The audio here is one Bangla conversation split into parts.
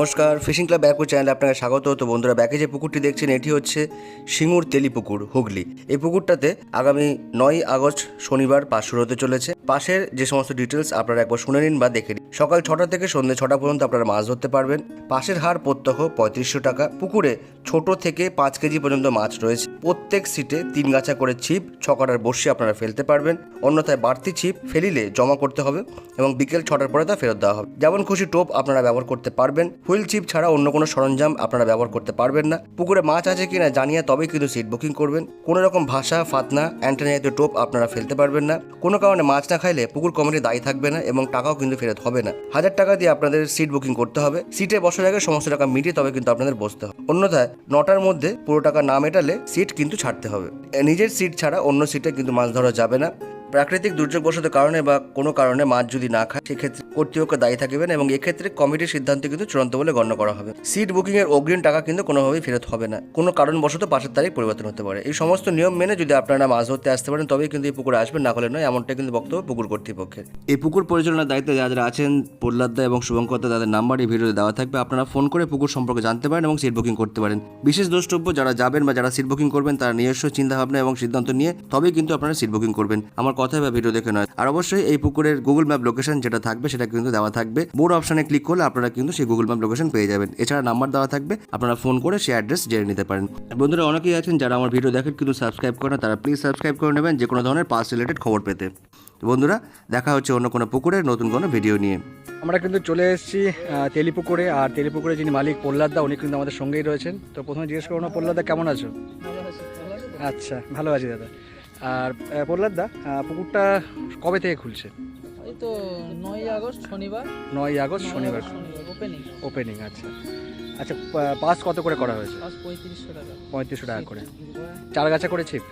নমস্কার ফিশিং ক্লাব ব্যাকপুর চ্যানেলে আপনাকে স্বাগত। তো বন্ধুরা, ব্যাকে যে পুকুরটি দেখছেন, এটি হচ্ছে সিঙ্গুর তেলি পুকুর, হুগলি। এই পুকুরটাতে আগামী নয় আগস্ট শনিবার পাশ শুরু হতে চলেছে। পাশের যে সমস্ত ডিটেলস আপনারা একবার শুনে নিন বা দেখে নিন। সকাল ছটা থেকে সন্ধ্যে ছটা পর্যন্ত আপনারা মাছ ধরতে পারবেন। পাশের হার প্রত্যহ পঁয়ত্রিশশো টাকা। পুকুরে ছোট থেকে পাঁচ কেজি পর্যন্ত মাছ রয়েছে। প্রত্যেক সিটে তিন গাছা করে ছিপ ছকাটার বসে আপনারা ফেলতে পারবেন। অন্যথায় বাড়তি ছিপ ফেলিলে জমা করতে হবে এবং বিকেল ছটার পরে তা ফেরত দেওয়া হবে। যেমন খুশি টোপ আপনারা ব্যবহার করতে পারবেন। হুইল ছিপ ছাড়া অন্য কোনো সরঞ্জাম আপনারা ব্যবহার করতে পারবেন না। পুকুরে মাছ আছে কিনা জানিয়ে তবেই কিন্তু সিট বুকিং করবেন। কোনো রকম ভাষা, ফাতনা, অ্যান্টেনা জাতীয় টোপ আপনারা ফেলতে পারবেন না। কোনো কারণে মাছ না খাইলে পুকুর কমিটি দায়ী থাকবে না এবং টাকাও কিন্তু ফেরত হবে না। হাজার টাকা দিয়ে আপনাদের সিট বুকিং করতে হবে। সিটে বসার আগে সমস্ত টাকা মিটিয়ে তবে কিন্তু আপনাদের বসতে হবে। অন্যথায় নটার মধ্যে পুরো টাকা না মেটালে সিট কিন্তু ছাড়তে হবে। নিজের সিট ছাড়া অন্য সিটে কিন্তু মাছ ধরা যাবে না। প্রাকৃতিক দুর্যোগবশত কারণে বা কোনো কারণে মাছ যদি না খায়, সেক্ষেত্রে কর্তৃপক্ষ দায়ী থাকবেন এবং এক্ষেত্রে কমিটির সিদ্ধান্ত কিন্তু চূড়ান্ত বলে গণ্য করা হবে। সিট বুকিং এর অগ্রিম টাকা কিন্তু কোনোভাবেই ফেরত হবে না। কোনো কারণবশত পাশের তারিখ পরিবর্তন হতে পারে। এই সমস্ত নিয়ম মেনে যদি আপনারা মাছ ধরতে আসতে পারেন, তবেই কিন্তু এই পুকুরে আসবেন, না হলে নয় এমনটা কিন্তু বক্তব্য পুকুর কর্তৃপক্ষের। এই পুকুর পরিচালনার দায়িত্বে যারা আছেন প্রহ্লাদদা এবং শুভঙ্করদা তাদের নাম্বার এই ভিডিওতে দেওয়া থাকবে। আপনারা ফোন করে পুকুর সম্পর্কে জানতে পারেন এবং সিট বুকিং করতে পারেন। বিশেষ দ্রষ্টব্য, যারা যাবেন বা যারা সিট বুকিং করবেন, তারা নিজস্ব চিন্তাভাবনা এবং সিদ্ধান্ত নিয়ে তবেই কিন্তু আপনারা সিট বুকিং করবেন। আমার কথায় বা ভিডিও দেখে নয়। আর অবশ্যই এই পুকুরের গুগল ম্যাপ লোকেশন যেটা থাকবে সেটা কিন্তু দেওয়া থাকবে। বোর্ড অপশনে ক্লিক করলে আপনারা কিন্তু সেই গুগল ম্যাপ লোকেশন পেয়ে যাবেন। এছাড়া নাম্বার দেওয়া থাকবে আপনারা ফোন করে সেই অ্যাড্রেস জেনে নিতে পারেন। বন্ধুরা অনেকেই আছেন যারা আমার ভিডিও দেখেন কিন্তু সাবস্ক্রাইব করেন না, তারা প্লিজ সাবস্ক্রাইব করে নেবেন যে কোনো ধরনের পাস রিলেটেড খবর পেতে। তো বন্ধুরা দেখা হচ্ছে অন্য কোনো পুকুরের নতুন কোনো ভিডিও নিয়ে। আমরা কিন্তু চলে এসেছি তেলিপুকুরে। আর তেলিপুকুরে যিনি মালিক প্রহ্লাদদা উনি কিন্তু আমাদের সঙ্গেই রয়েছেন। তো প্রথমে জিজ্ঞেস করব না প্রহ্লাদদা কেমন আছো। আচ্ছা ভালো আছি দাদা। আর আহ, প্রহ্লাদদা পুকুরটা কবে থেকে খুলছে? এই তো নয় আগস্ট শনিবার। নয় আগস্ট শনিবার ওপেনিং ওপেনিং আচ্ছা। আচ্ছা পাস কত করে করা হয়েছে? পঁয়ত্রিশশো টাকা। পঁয়ত্রিশশো টাকা করে। চার গাছা করে ছিপ?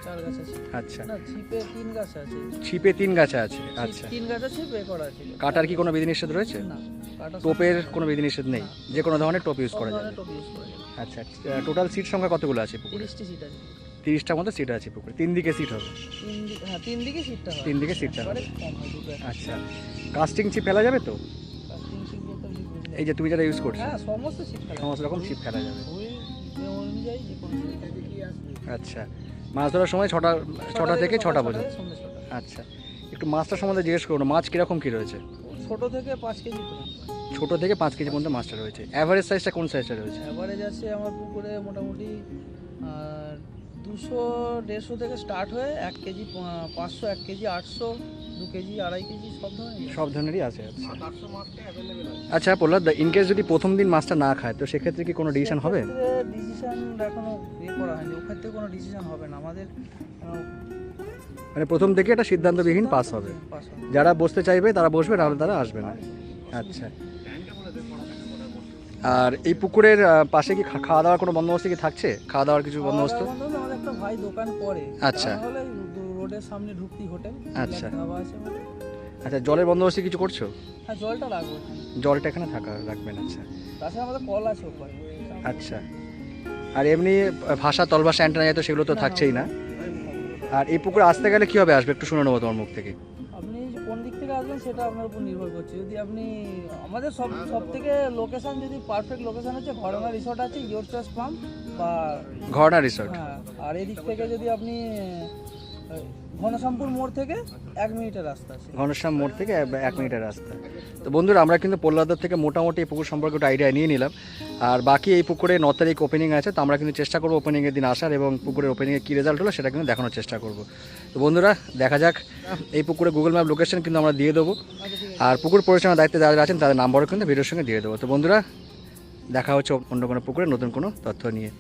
আচ্ছা। ছিপে তিন গাছ আছে। ছিপে তিন গাছা আছে আচ্ছা। তিন গাছ আছে করা আছে। কাটার কি কোনো বিধিনিষেধ রয়েছে? না টোপের কোনো বিধিনিষেধ নেই? যে কোনো ধরনের টোপ ইউজ করা যাবে। যাবে। আচ্ছা টোটাল সিট সংখ্যা কতগুলো আছে পুকুরে? তিরিশটি সিট আছে। তিরিশটার মতো সিট আছে পুকুরে। তিন দিকে সিট হবে। তিন দিকে হ্যাঁ সিটটা তিন দিকে সিটটা হবে। হয় আচ্ছা। কাস্টিং চিপ ফেলা যাবে তো। এই যে তুমি যেটা ইউজ করছ। হ্যাঁ সমস্ত রকম চিপ ফেলা যাবে। আচ্ছা। মাছ ধরার সময় ছটা ছটা থেকে ছটা পর্যন্ত। আচ্ছা। একটু মাছটা সম্বন্ধে জিজ্ঞেস করুন মাছ কীরকম কী রয়েছে? ছোট থেকে পাঁচ কেজি ছোট থেকে পাঁচ কেজি পর্যন্ত মাছটা রয়েছে। অ্যাভারেজ সাইজটা কোন সাইজটা রয়েছে? অ্যাভারেজ আছে আমার পুকুরে মোটামুটি দুশো দেড়শো থেকে স্টার্ট হয়ে এক কেজি পাঁচশো এক কেজি আটশো দু কেজি আড়াই কেজি সব ধরনের সব ধরনেরই আছে আচ্ছা। আচ্ছা প্রহ্লাদ ইনকেস যদি প্রথম দিন মাছটা না খায় তো সেক্ষেত্রে কি কোনো ডিসিশন হবে? ডিসিশন এখনও ইয়ে করা হয়নি। থেকে কোনো ডিসিশন হবে না। আমাদের মানে প্রথম থেকে একটা সিদ্ধান্তবিহীন পাস হবে। যারা বসতে চাইবে তারা বসবে নাহলে তারা আসবে না। আচ্ছা। আর এই পুকুরের পাশে কি খাওয়া দাওয়ার কোনো বন্দোবস্ত কি থাকছে? খাওয়া দাওয়ার কিছু বন্দোবস্ত ভাই দোকান করে আচ্ছা। তাহলে রোডের সামনে ঢুকতি হোটেল আচ্ছা। ধাবা আছে আচ্ছা জলের বন্দোবস্ত কিছু করছ? হ্যাঁ জলটা লাগবে জলটা এখানে থাকা রাখবেন আচ্ছা। তাছাড়া আমাদের কল আছে ওপরে আচ্ছা। আর এমনি ভাষা তলভাষা অ্যান্টেনা তো সেগুলো তো থাকছেই না। আর এই পুকুরে আসতে গেলে কীভাবে আসবে একটু শুনে নেব তোমার মুখ থেকে। আপনি কোন দিক থেকে আসবেন সেটা আপনার উপর নির্ভর করছে। যদি আপনি আমাদের সব সব থেকে লোকেশন যদি পারফেক্ট লোকেশান হচ্ছে ঘরনা রিসর্ট আছে ইয়োর চয়েস পাম্প বা ঘরনা রিসর্ট হ্যাঁ আর এদিক থেকে যদি আপনি ঘনশ্যাম মোড় থেকে এক- মিনিটের রাস্তা। তো বন্ধুরা, আমরা কিন্তু পোল্লাদার থেকে মোটামুটি এই পুকুর সম্পর্কে একটা আইডিয়া নিয়ে নিলাম। আর বাকি এই পুকুরে ন তারিখ ওপেনিং আছে, তো আমরা কিন্তু চেষ্টা করব ওপেনিংয়ের দিন আসার এবং পুকুরের ওপেনিংয়ে কী রেজাল্ট হলো সেটা কিন্তু দেখানোর চেষ্টা করব। তো বন্ধুরা, দেখা যাক। এই পুকুরে গুগল ম্যাপ লোকেশন কিন্তু আমরা দিয়ে দেবো। আর পুকুর পরিচালনার দায়িত্বে যারা আছেন, তাদের নাম্বারও কিন্তু ভিডিওর সঙ্গে দিয়ে দেবো। তো বন্ধুরা, দেখা হচ্ছে অন্য কোনো পুকুরে নতুন কোনো তথ্য নিয়ে।